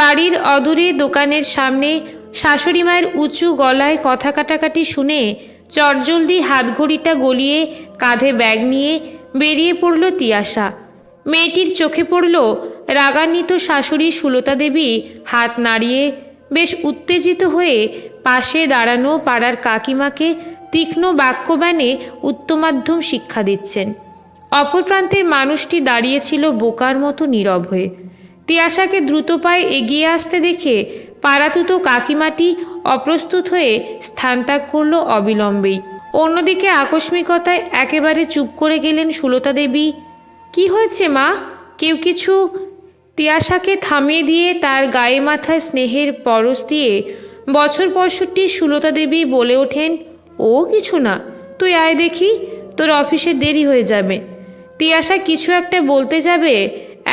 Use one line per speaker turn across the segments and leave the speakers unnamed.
বাড়ির অদূরে দোকানের সামনে শাশুড়ি মায়ের উঁচু গলায় কথা কাটাকাটি শুনে চটজলদি হাতঘড়িটা গলিয়ে কাঁধে ব্যাগ নিয়ে বেরিয়ে পড়ল তিয়াশা। মেয়েটির চোখে পড়ল রাগান্বিত শাশুড়ি সুলতা দেবী হাত নাড়িয়ে বেশ উত্তেজিত হয়ে পাশে দাঁড়ানো পাড়ার কাকিমাকে তীক্ষ্ণ বাক্যবাণে উত্তমাধ্যম শিক্ষা দিচ্ছেন। অপর প্রান্তের মানুষটি দাঁড়িয়েছিল বোকার মতো নীরব হয়ে। তিয়াশাকে দ্রুত পায়ে এগিয়ে আসতে দেখে পাড়াতুতো কাকিমাটি অপ্রস্তুত হয়ে স্থান ত্যাগ করল অবিলম্বেই। অন্যদিকে আকস্মিকতায় একেবারে চুপ করে গেলেন সুলতা দেবী। কি হয়েছে মা? কেউ কিছু? তিয়াশাকে থামিয়ে দিয়ে তার গায়ে মাথায় স্নেহের পরশ দিয়ে বছর পঁয়ষট্টি সুলতা দেবী বলে ওঠেন, ও কিছু না, তুই আয় দেখি, তোর অফিসে দেরি হয়ে যাবে। তিয়াশা কিছু একটা বলতে যাবে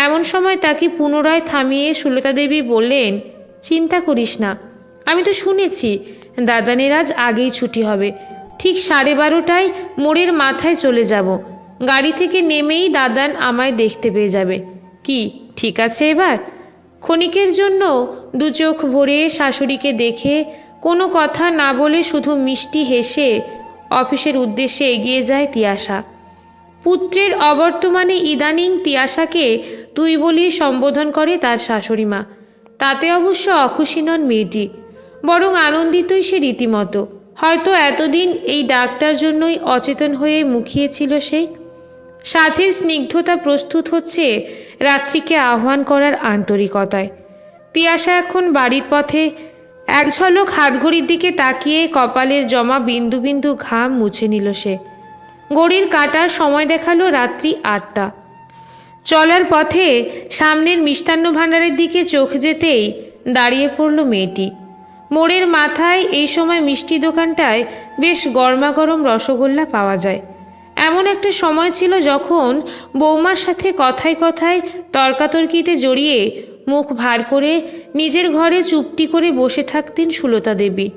এমন সময় তাকে পুনরায় থামিয়ে সুলতা দেবী বললেন, চিন্তা করিস না, আমি তো শুনেছি দাদানের আজ আগেই ছুটি হবে। ঠিক সাড়ে বারোটায় মোড়ের মাথায় চলে যাব। গাড়ি থেকে নেমেই দাদান আমায় দেখতে পেয়ে যাবে। কি, ঠিক আছে এবার? ক্ষণিকের জন্য দু চোখ ভরে শাশুড়িকে দেখে কোনো কথা না বলে শুধু মিষ্টি হেসে অফিসের উদ্দেশ্যে এগিয়ে যায় তিয়াশা। পুত্রের অবর্তমানে ইদানিং তিয়াশাকে তুই বলি সম্বোধন করে তার শাশুড়ি মা। তাতে অবশ্য অখুশি নন মেয়েটি, বরং আনন্দিতই সে রীতিমতো। হয়তো এতদিন এই ডাকটার জন্যই অচেতন হয়ে মুখিয়েছিল সেই সাঝের স্নিগ্ধতা প্রস্তুত হচ্ছে রাত্রিকে আহ্বান করার আন্তরিকতায়। তিয়াশা এখন বাড়ির পথে এক ঝলক হাতঘড়ির দিকে তাকিয়ে কপালের জমা বিন্দু বিন্দু ঘাম মুছে নিল সে। ঘড়ির কাটার সময় দেখাল রাত্রি আটটা। চলার পথে সামনের মিষ্টান্ন ভাণ্ডারের দিকে চোখ যেতেই দাঁড়িয়ে পড়ল মেয়েটি। মোড়ের মাথায় এই সময় মিষ্টি দোকানটায় বেশ গরমাগরম রসগোল্লা পাওয়া যায়। এমন একটা সময় ছিল যখন বৌমার সাথে কথায় কথায় তর্কাতর্কিতে জড়িয়ে মুখ ভার করে নিজের ঘরে চুপটি করে বসে থাকতেন সুলতা দেবী।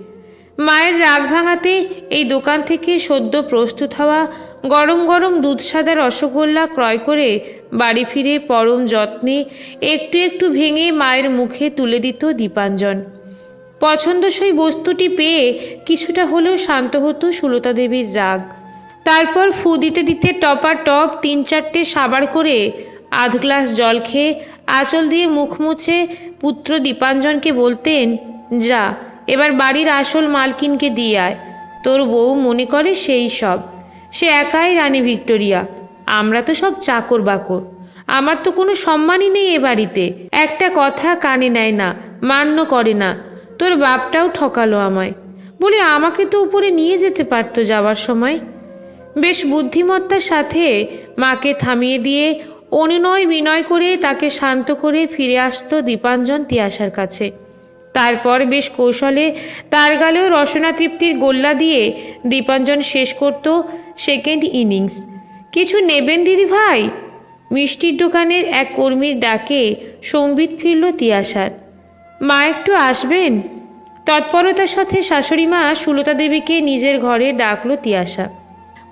মায়ের রাগ ভাঙাতে এই দোকান থেকে সদ্য প্রস্তুত হওয়া গরম গরম দুধ সাদা রসগোল্লা ক্রয় করে বাড়ি ফিরে পরম যত্নে একটু একটু ভেঙে মায়ের মুখে তুলে দিত দীপাঞ্জন। পছন্দসই বস্তুটি পেয়ে কিছুটা হলেও শান্ত হতো সুলতা দেবীর রাগ। তারপর ফু দিতে দিতে টপা টপ তিন চারটে সাবার করে আধ গ্লাস জল খেয়ে আঁচল দিয়ে মুখ মুছে পুত্র দীপাঞ্জনকে বলতেন, যা এবার বাড়ির আসল মালকিনকে দিয়ে আয়। তোর বউ মনে করে সেই সব। সে একাই রানী ভিক্টোরিয়া। আমরা তো সব চাকর বাকর। আমার তো কোনো সম্মানই নেই এ বাড়িতে। একটা কথা কানে নেয় না, মান্য করে না। তোর বাপটাও ঠকালো আমায়। বলে আমাকে তো উপরে নিয়ে যেতে পারতো যাওয়ার সময়। বেশ বুদ্ধিমত্তার সাথে মাকে থামিয়ে দিয়ে অনুনয় বিনয় করে তাকে শান্ত করে ফিরে আসতো দীপাঞ্জন তিয়াসার কাছে। তারপর বেশ কৌশলে তার গালেও রসনা তৃপ্তির গোল্লা দিয়ে দীপাঞ্জন শেষ করত সেকেন্ড ইনিংস কিছু নেবেন দিদি ভাই? মিষ্টির দোকানের এক কর্মীর ডাকে সম্বিত ফিরল তিয়াসার মা একটু আসবেন? তৎপরতার সাথে শাশুড়ি মা সুলতা দেবীকে নিজের ঘরে ডাকলো তিয়াসা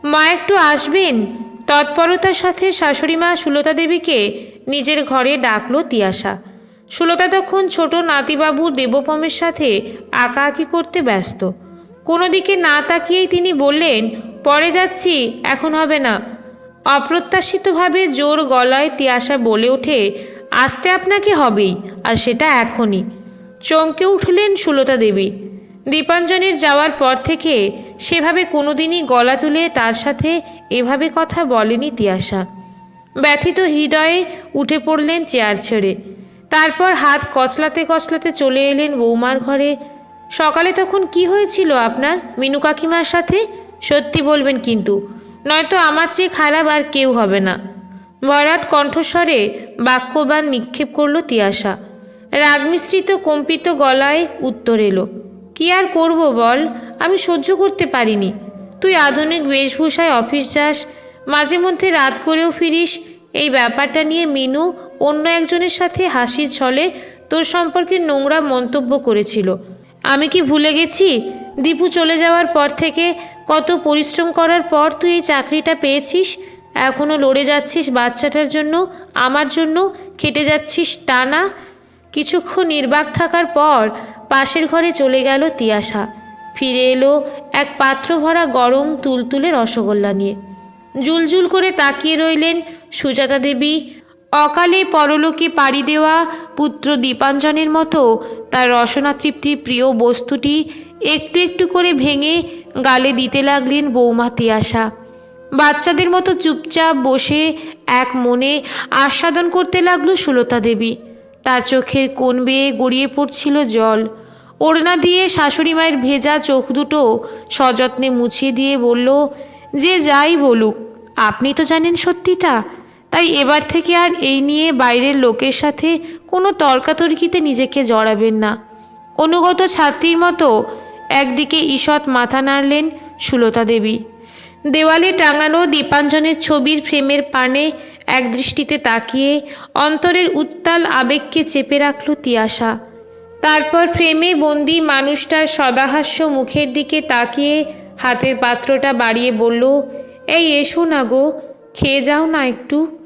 মা একটু আসবেন? তৎপরতার সাথে শাশুড়ি মা সুলতা দেবীকে নিজের ঘরে ডাকলো তিয়াসা সুলতা তখন ছোট নাতিবাবুর দেবপমের সাথে আঁকাআঁকি করতে ব্যস্ত। কোনো দিকে না তাকিয়েই তিনি বললেন, পরে যাচ্ছি, এখন হবে না। অপ্রত্যাশিতভাবে জোর গলায় তিয়াসা বলে ওঠে, আসতে আপনাকে হবেই, আর সেটা এখনই। চমকে উঠলেন সুলতা দেবী। দীপাঞ্জনের যাওয়ার পর থেকে সেভাবে কোনোদিনই গলা তুলে তার সাথে এভাবে কথা বলেনি তিয়াসা ব্যথিত হৃদয়ে উঠে পড়লেন চেয়ার ছেড়ে। তারপর হাত কচলাতে কচলাতে চলে এলেন বৌমার ঘরে। সকালে তখন কি হয়েছিল আপনার? মিনু কাকিমার সাথে? সত্যি বলবেন কিন্তু, নয়তো আমার চেয়ে খারাপ আর কেউ হবে না। ভরাট কণ্ঠস্বরে বাক্যবান নিক্ষেপ করল তিয়াসা রাগমিশ্রিত কম্পিত গলায় উত্তর এলো, কি আর করব বল, আমি সহ্য করতে পারিনি। তুই আধুনিক বেশভূষায় অফিস যাস, মাঝে মধ্যে রাত করেও ফিরিস, এই ব্যাপারটা নিয়ে মিনু অন্য একজনের সাথে হাসির ছলে তোর সম্পর্কে নোংরা মন্তব্য করেছিল। আমি কি ভুলে গেছি? দীপু চলে যাওয়ার পর থেকে কত পরিশ্রম করার পর তুই এই চাকরিটা পেয়েছিস? এখনও লড়ে যাচ্ছিস বাচ্চাটার জন্য, আমার জন্য, খেটে যাচ্ছিস টানা? কিছুক্ষণ নির্বাক থাকার পর পাশের ঘরে চলে গেল তিয়াশা। ফিরে এলো এক পাত্র ভরা গরম তুলতুলে রসগোল্লা নিয়ে। জুলজুল করে তাকিয়ে রইলেন সুজাতা দেবী অকালে পরলোকে পাড়ি দেওয়া পুত্র দীপাঞ্জনের মতো তার রসনা প্রিয় বস্তুটি একটু একটু করে ভেঙে গালে দিতে লাগলেন বৌমা তিয়াশা। বাচ্চাদের মতো চুপচাপ বসে এক মনে আস্বাদন করতে লাগল সুলতা দেবী। তার চোখের কোণ বেয়ে গড়িয়ে পড়ছিল জল। ওড়না দিয়ে শাশুড়ি মায়ের ভেজা চোখ দুটো সযত্নে মুছিয়ে দিয়ে বলল, যে যাই বলুক, আপনি তো জানেন সত্যিটা। তাই এবার থেকে আর এই নিয়ে বাইরের লোকের সাথে কোনো তর্কাতর্কিতে নিজেকে জড়াবেন না। অনুগত ছাত্রীর মতো একদিকে ঈষৎ মাথা নাড়লেন সুলতা দেবী। দেওয়ালে টাঙানো দীপাঞ্জনের ছবির ফ্রেমের পানে এক দৃষ্টিতে তাকিয়ে অন্তরের উত্তাল আবেগকে চেপে রাখল তিয়াশা। তারপর ফ্রেমে বন্দি মানুষটার সদাহাস্য মুখের দিকে তাকিয়ে হাতের পাত্রটা বাড়িয়ে বলল, এই এসো না গো, খেয়ে যাও না একটু।